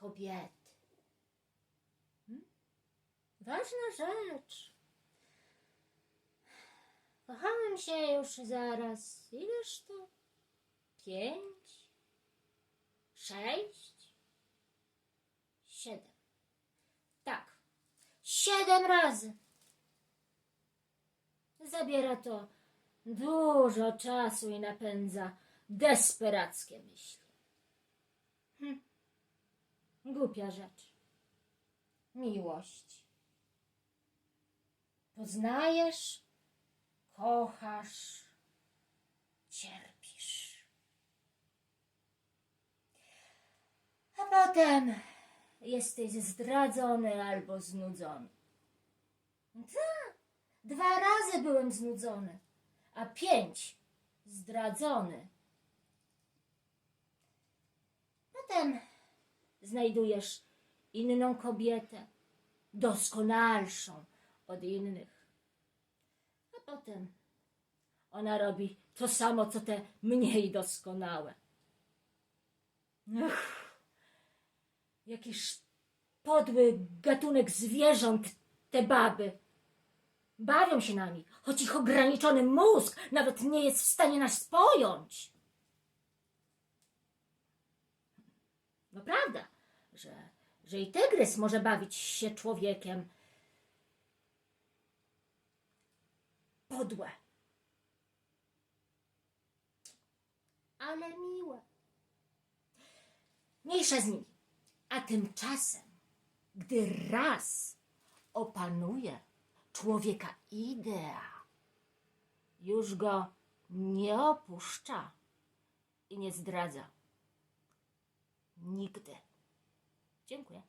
kobiety. Hmm? Ważna rzecz. Kochałem się już zaraz. Ileż to? Pięć? Sześć? Siedem. Tak. Siedem razy. Zabiera to dużo czasu i napędza desperackie myśli. Głupia rzecz. Miłość. Poznajesz, kochasz, cierpisz. A potem jesteś zdradzony albo znudzony. Tak, dwa razy byłem znudzony, a pięć zdradzony. Potem znajdujesz inną kobietę, doskonalszą od innych. A potem ona robi to samo, co te mniej doskonałe. Ech, jakiś podły gatunek zwierząt te baby. Bawią się nami, choć ich ograniczony mózg nawet nie jest w stanie nas pojąć. No prawda, że, że i tygrys może bawić się człowiekiem. Podłe. Ale miłe. Mniejsza z nimi. A tymczasem, gdy raz opanuje człowieka idea, już go nie opuszcza i nie zdradza. Nigdy. Dziękuję.